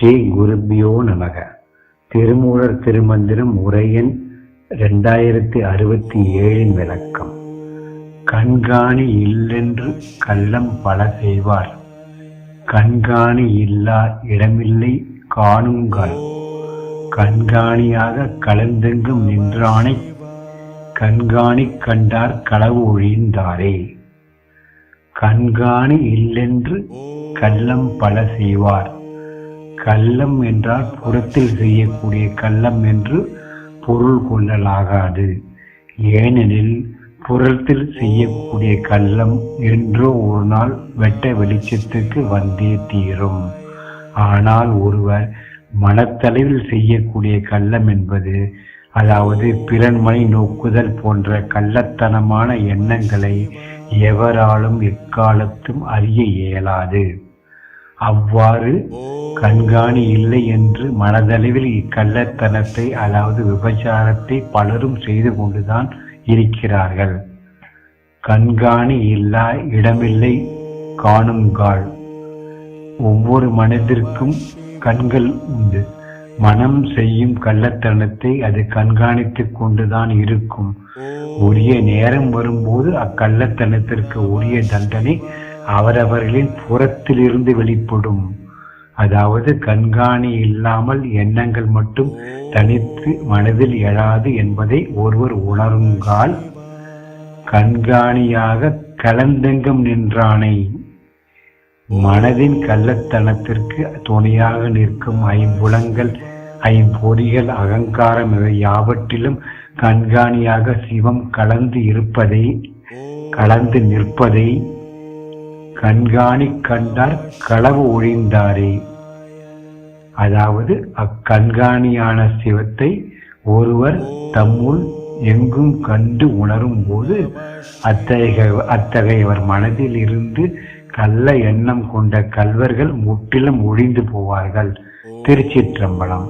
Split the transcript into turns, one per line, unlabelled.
ஸ்ரீ குருபியோ நமக. திருமூலர் திருமந்திரம் உரையன் ரெண்டாயிரத்தி அறுபத்தி ஏழின் விளக்கம். கண்காணி இல்லென்று கள்ளம் பல செய்வார். கண்காணி இல்லா இடமில்லை காணுங்கள். கண்காணியாக கலந்தெங்கும் நின்றானை கண்காணி கண்டார் களவு ஒழிந்தாரே. கண்காணி இல்லென்று கள்ளம் பல செய்வார். கள்ளம் என்றால் புறத்தில் செய்யக்கூடிய கள்ளம் என்று பொருள் கொள்ளலாகாது. ஏனெனில் புறத்தில் செய்யக்கூடிய கள்ளம் என்றோ ஒரு நாள் வெட்ட வெளிச்சத்துக்கு வந்தே தீரும். ஆனால் ஒருவர் மனத்தளவில் செய்யக்கூடிய கள்ளம் என்பது அதாவது பிறன்மனை நோக்குதல் போன்ற கள்ளத்தனமான எண்ணங்களை எவராலும் எக்காலத்தும் அறிய இயலாது. அவ்வாறு கண்காணி இல்லை என்று மனதளவில் இக்கள்ளத்தனத்தை அதாவது விபச்சாரத்தை பலரும் செய்து கொண்டுதான் இருக்கிறார்கள். கண்காணி இல்லா இடமில்லை காணுங்கால் ஒவ்வொரு மனதிற்கும் கண்கள் உண்டு. மனம் செய்யும் கள்ளத்தனத்தை அது கண்காணித்துக் கொண்டுதான் இருக்கும். உரிய நேரம் வரும்போது அக்கள்ளத்தனத்திற்கு உரிய தண்டனை அவரவர்களின் புறத்திலிருந்து வெளிப்படும். அதாவது கண்காணி இல்லாமல் எண்ணங்கள் மட்டும் தனித்து மனதில் எழாது என்பதை ஒருவர் உணருங்கால் கண்காணியாக கலந்தெங்கும் நின்றானை. மனதின் கள்ளத்தனத்திற்கு துணையாக நிற்கும் ஐம்புலங்கள் ஐம்பொறிகள் அகங்காரம் இவை யாவற்றிலும் கண்காணியாக சிவம் கலந்து இருப்பதை கலந்து நிற்பதை கண்காணி கண்டார் களவு ஒழிந்தாரே அதாவது அக்கண்காணியான சிவத்தை ஒருவர் தம்முள் எங்கும் கண்டு உணரும் போது அத்தகைய அத்தகையவர் மனதில் இருந்து கள்ள எண்ணம் கொண்ட கல்வர்கள் முற்றிலும் ஒழிந்து போவார்கள். திருச்சிற்றம்பலம்.